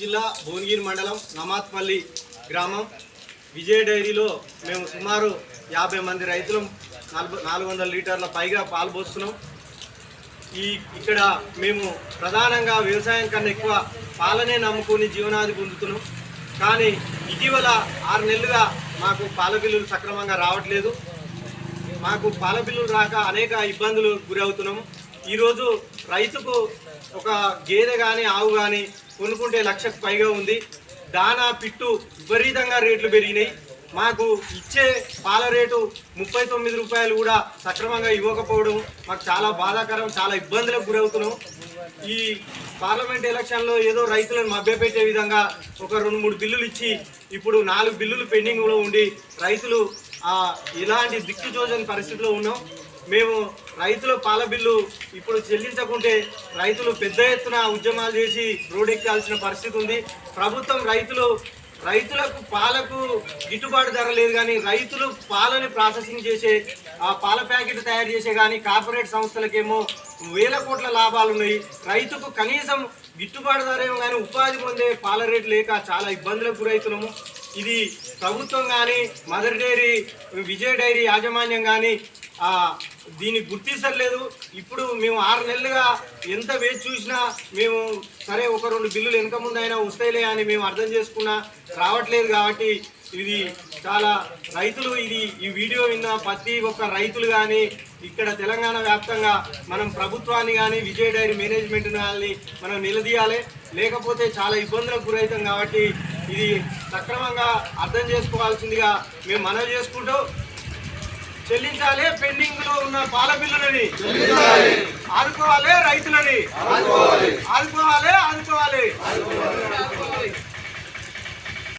జిల్లా భువనగిరి మండలం నమాత్పల్లి గ్రామం. విజయ డైరీలో మేము సుమారు యాభై మంది రైతులు నాలుగు నాలుగు వందల లీటర్ల పైగా పాలు పోస్తున్నాం. ఈ ఇక్కడ మేము ప్రధానంగా వ్యవసాయం కన్నా ఎక్కువ పాలనే నమ్ముకుని జీవనాది పొందుతున్నాం. కానీ ఇటీవల ఆరు నెలలుగా మాకు పాల బిల్లులు సక్రమంగా రావట్లేదు. మాకు పాల బిల్లులు రాక అనేక ఇబ్బందులు గురవుతున్నాము. ఈరోజు రైతుకు ఒక గేదె కానీ ఆవు కానీ కొనుక్కుంటే లక్షకు పైగా ఉంది. దానా పిట్టు విపరీతంగా రేట్లు పెరిగినాయి. మాకు ఇచ్చే పాల రేటు ముప్పై తొమ్మిది రూపాయలు కూడా సక్రమంగా ఇవ్వకపోవడం మాకు చాలా బాధాకరం చాలా ఇబ్బందులకు గురవుతున్నాం. ఈ పార్లమెంట్ ఎలక్షన్లో ఏదో రైతులను మభ్యపెట్టే విధంగా ఒక రెండు మూడు బిల్లులు ఇచ్చి ఇప్పుడు నాలుగు బిల్లులు పెండింగ్లో ఉండి రైతులు ఎలాంటి ఇలాంటి దిక్కు పరిస్థితిలో ఉన్నాం. మేము రైతుల పాల బిల్లు ఇప్పుడు చెల్లించకుంటే రైతులు పెద్ద ఎత్తున ఉద్యమాలు చేసి రోడ్డెక్కాల్సిన పరిస్థితి ఉంది. ప్రభుత్వం రైతులు రైతులకు పాలకు గిట్టుబాటు ధర లేదు కానీ రైతులు పాలని ప్రాసెసింగ్ చేసే ఆ పాల ప్యాకెట్ తయారు చేసే కానీ కార్పొరేట్ సంస్థలకేమో వేల కోట్ల లాభాలు ఉన్నాయి. రైతుకు కనీసం గిట్టుబాటు ధర ఏమో కానీ ఉపాధి పొందే పాల రేటు లేక చాలా ఇబ్బందులకు గురవుతున్నాము. ఇది ప్రభుత్వం కానీ మదర్ డైరీ విజయ డైరీ యాజమాన్యం కానీ దీన్ని గుర్తించలేదు ఇప్పుడు మేము ఆరు నెలలుగా ఎంత వేచి చూసినా మేము సరే ఒక రెండు బిల్లులు వెనక ముందు అయినా వస్తాయిలే అని మేము అర్థం చేసుకున్నా రావట్లేదు కాబట్టి ఇది చాలా రైతులు ఇది ఈ వీడియో విన్న ప్రతి ఒక్క రైతులు కానీ ఇక్కడ తెలంగాణ వ్యాప్తంగా మనం ప్రభుత్వాన్ని కానీ విజయ డైరీ మేనేజ్మెంట్ కానీ మనం నిలదీయాలి. లేకపోతే చాలా ఇబ్బందులకు గురవుతాం కాబట్టి ఇది సక్రమంగా అర్థం చేసుకోవాల్సిందిగా మేము మనవి చేసుకుంటూ చెల్లించాలి పెండింగ్లో ఉన్న పాల బిల్లులని. ఆదుకోవాలి రైతులని. ఆదుకోవాలి ఆదుకోవాలి.